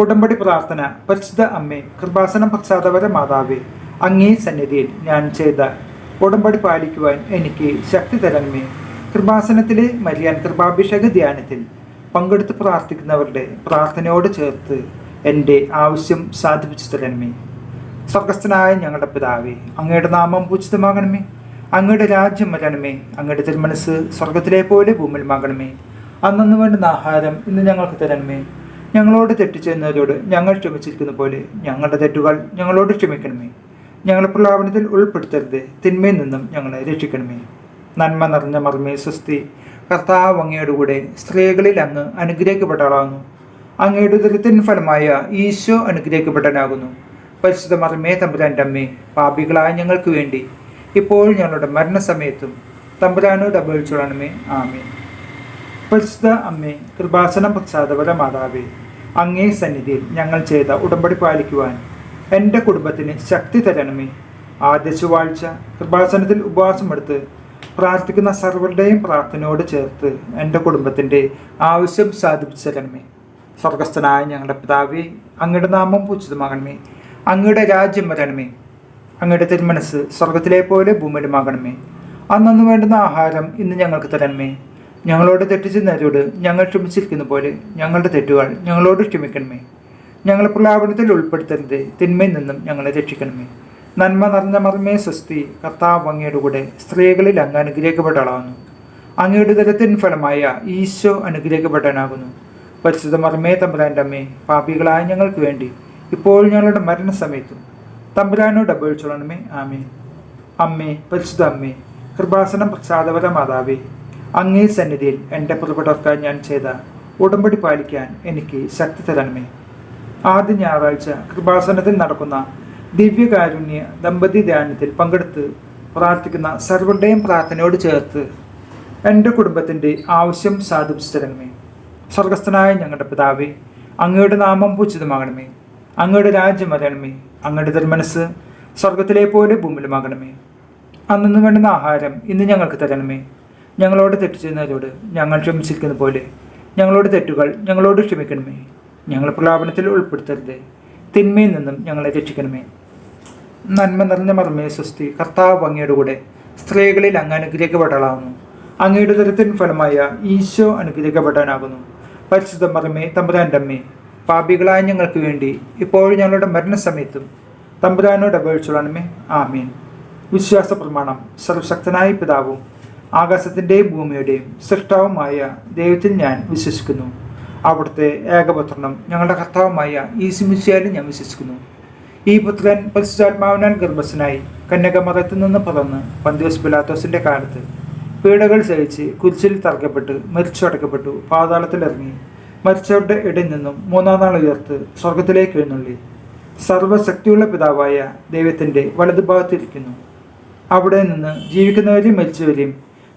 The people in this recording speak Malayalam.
ഉടമ്പടി പ്രാർത്ഥന പരിശുദ്ധ അമ്മേ കൃപാസനം പ്രസാദപര മാതാവേ അങ്ങേ സന്നിധിയിൽ ഞാൻ ചെയ്ത ഉടമ്പടി പാലിക്കുവാൻ എനിക്ക് ശക്തി തരണമേ. കൃപാസനത്തിലെ മരിയാൻ കൃപാഭിഷേക ധ്യാനത്തിൽ പങ്കെടുത്ത് പ്രാർത്ഥിക്കുന്നവരുടെ പ്രാർത്ഥനയോട് ചേർത്ത് എന്റെ ആവശ്യം സാധിപ്പിച്ചു തരണമേ. സ്വർഗസ്ഥനായ ഞങ്ങളുടെ പിതാവേ അങ്ങയുടെ നാമം പൂജിതമാകണമേ. അങ്ങയുടെ രാജ്യം വരണമേ. അങ്ങയുടെ തിരുമനസ് സ്വർഗത്തിലെ പോലെ ഭൂമിയിൽ മാകണമേ. അന്നു വേണ്ടുന്ന ആഹാരം ഇന്ന് ഞങ്ങൾക്ക് തരണമേ. ഞങ്ങളോട് തെറ്റിച്ചെന്നവരോട് ഞങ്ങൾ ക്ഷമിച്ചിരിക്കുന്ന പോലെ ഞങ്ങളുടെ തെറ്റുകൾ ഞങ്ങളോട് ക്ഷമിക്കണമേ. ഞങ്ങളെ പ്രലാപനത്തിൽ ഉൾപ്പെടുത്തരുത്. തിന്മയിൽ നിന്നും ഞങ്ങളെ രക്ഷിക്കണമേ. നന്മ നിറഞ്ഞ മർമ്മേ സ്വസ്തി. കർത്താവ് അങ്ങയുടെ കൂടെ സ്ത്രീകളിൽ അങ്ങ് അനുഗ്രഹിക്കപ്പെട്ടവളാകുന്നു. അങ്ങയുടെ ഉദരത്തിന് ഫലമായ ഈശോ അനുഗ്രഹിക്കപ്പെട്ടനാകുന്നു പരിശുദ്ധ മർമ്മേ തമ്പുരാന്റെ അമ്മേ പാപികളായ ഞങ്ങൾക്ക് വേണ്ടി ഇപ്പോൾ ഞങ്ങളുടെ മരണസമയത്തും തമ്പുരാനോട് അപേക്ഷിച്ചോളണമേ ആമേ പരിശുദ്ധ അമ്മേ കൃപാസന പ്രസാദപര മാതാവേ അങ്ങേ സന്നിധിയിൽ ഞങ്ങൾ ചെയ്ത ഉടമ്പടി പാലിക്കുവാൻ എന്റെ കുടുംബത്തിന് ശക്തി തരണമേ. ആദ്യ ചൊവ്വാഴ്ച കൃപാസനത്തിൽ ഉപവാസമെടുത്ത് പ്രാർത്ഥിക്കുന്ന സർവരുടെയും പ്രാർത്ഥനയോട് ചേർത്ത് എന്റെ കുടുംബത്തിന്റെ ആവശ്യം സാധിപ്പിച്ചു തരണമേ. സ്വർഗസ്ഥനായ ഞങ്ങളുടെ പിതാവേ അങ്ങയുടെ നാമം പൂജിതമാകണമേ. അങ്ങയുടെ രാജ്യം വരണമേ. അങ്ങയുടെ തിരുമനസ് സ്വർഗത്തിലെ പോലെ ഭൂമിയിലുമാകണമേ. അന്നു വേണ്ടുന്ന ആഹാരം ഇന്ന് ഞങ്ങൾക്ക് തരണമേ. ഞങ്ങളോട് തെറ്റിച്ചെന്നവരോട് ഞങ്ങൾ ക്ഷമിച്ചിരിക്കുന്ന പോലെ ഞങ്ങളുടെ തെറ്റുകൾ ഞങ്ങളോട് ക്ഷമിക്കണമേ. ഞങ്ങളെ പ്രലാപനത്തിൽ ഉൾപ്പെടുത്തരുത്. തിന്മയിൽ നിന്നും ഞങ്ങളെ രക്ഷിക്കണമേ. നന്മ നിറഞ്ഞ മർമ്മേ സ്വസ്തി കർത്താവ് അങ്ങയുടെ കൂടെ സ്ത്രീകളിൽ അങ്ങ് അനുഗ്രഹിക്കപ്പെട്ടളാകുന്നു അങ്ങയുടെ ദരത്തിൻ ഫലമായ ഈശോ അനുഗ്രഹിക്കപ്പെട്ടനാകുന്നു പരിശുദ്ധ മർമ്മേ തമ്പുരാന്റെ അമ്മേ പാപികളായ ഞങ്ങൾക്ക് വേണ്ടി ഇപ്പോൾ ഞങ്ങളുടെ മരണസമയത്തും തമ്പുരാനോട് അപേക്ഷിച്ചോളണമേ. ആമേ അമ്മേ പരിശുദ്ധ അമ്മേ കൃപാസനം പ്രസാദപര മാതാവേ അങ്ങേ സന്നിധിയിൽ എന്റെ പുതുപടർക്കാൻ ഞാൻ ചെയ്ത ഉടമ്പടി പാലിക്കാൻ എനിക്ക് ശക്തി തരണമേ. ആദ്യ ഞായറാഴ്ച കൃപാസനത്തിൽ നടക്കുന്ന ദിവ്യകാരുണ്യ ദമ്പതി ധ്യാനത്തിൽ പങ്കെടുത്ത് പ്രാർത്ഥിക്കുന്ന സർവരുടെയും പ്രാർത്ഥനയോട് ചേർത്ത് എന്റെ കുടുംബത്തിന്റെ ആവശ്യം സാധിപ്പിച്ചു തരണമേ. സ്വർഗസ്ഥനായ ഞങ്ങളുടെ പിതാവേ അങ്ങയുടെ നാമം പൂജിതമാകണമേ. അങ്ങയുടെ രാജ്യം അറിയണമേ അങ്ങയുടെ തിരുമനസ് സ്വർഗത്തിലെ പോലെ ഭൂമിയിലുമാകണമേ. അന്നു വേണ്ടുന്ന ആഹാരം ഇന്ന് ഞങ്ങൾക്ക് തരണമേ. ഞങ്ങളോട് തെറ്റ് ചെയ്യുന്നവരോട് ഞങ്ങൾ ക്ഷമിച്ചിരിക്കുന്ന പോലെ. ഞങ്ങളോട് തെറ്റുകൾ ഞങ്ങളോട് ക്ഷമിക്കണമേ. ഞങ്ങൾ പ്രലാപനത്തിൽ ഉൾപ്പെടുത്തരുത്. തിന്മയിൽ നിന്നും ഞങ്ങളെ രക്ഷിക്കണമേ. നന്മ നിറഞ്ഞ മർമ്മയെ സ്വസ്തി. കർത്താവ് അങ്ങയുടെ കൂടെ സ്ത്രീകളിൽ അങ്ങ് അനുഗ്രഹിക്കപ്പെട്ടളാകുന്നു അങ്ങയുടെ തരത്തിൻ ഫലമായ ഈശോ അനുഗ്രഹിക്കപ്പെടാനാകുന്നു പരിശുദ്ധ മർമ്മേ തമ്പുരാന്റെ അമ്മേ പാപികളായ ഞങ്ങൾക്ക് വേണ്ടി ഇപ്പോഴും ഞങ്ങളുടെ മരണസമയത്തും തമ്പുരാനോട് അപേക്ഷിച്ചോളണമേ. ആമീൻ. വിശ്വാസ പ്രമാണം സർവശക്തനായ പിതാവും ആകാശത്തിന്റെയും ഭൂമിയുടെയും സൃഷ്ടാവുമായ ദൈവത്തിൽ ഞാൻ വിശ്വസിക്കുന്നു. അവിടുത്തെ ഏകപുത്രനും ഞങ്ങളുടെ കർത്താവുമായ ഈ സിമിശയാലും ഞാൻ വിശ്വസിക്കുന്നു. ഈ പുത്രൻ പരിശുദ്ധാത്മാവിനാൽ ഗർഭസ്ഥനായി കന്യകമതത്തിൽ നിന്ന് പറന്ന് പന്തിയോസ് പിലാത്തോസിന്റെ കാലത്ത് പീഡകൾ സഹിച്ച് കുരിശിൽ തറക്കപ്പെട്ട് മരിച്ചടക്കപ്പെട്ടു പാതാളത്തിലിറങ്ങി മരിച്ചവരുടെ ഇടയിൽ നിന്നും മൂന്നാം നാൾ ഉയർത്ത് സ്വർഗത്തിലേക്ക് എഴുന്നള്ളി. സർവശക്തിയുള്ള പിതാവായ ദൈവത്തിന്റെ വലതുഭാഗത്തിരിക്കുന്നു അവിടെ നിന്ന് ജീവിക്കുന്നവരെയും മരിച്ചവരെയും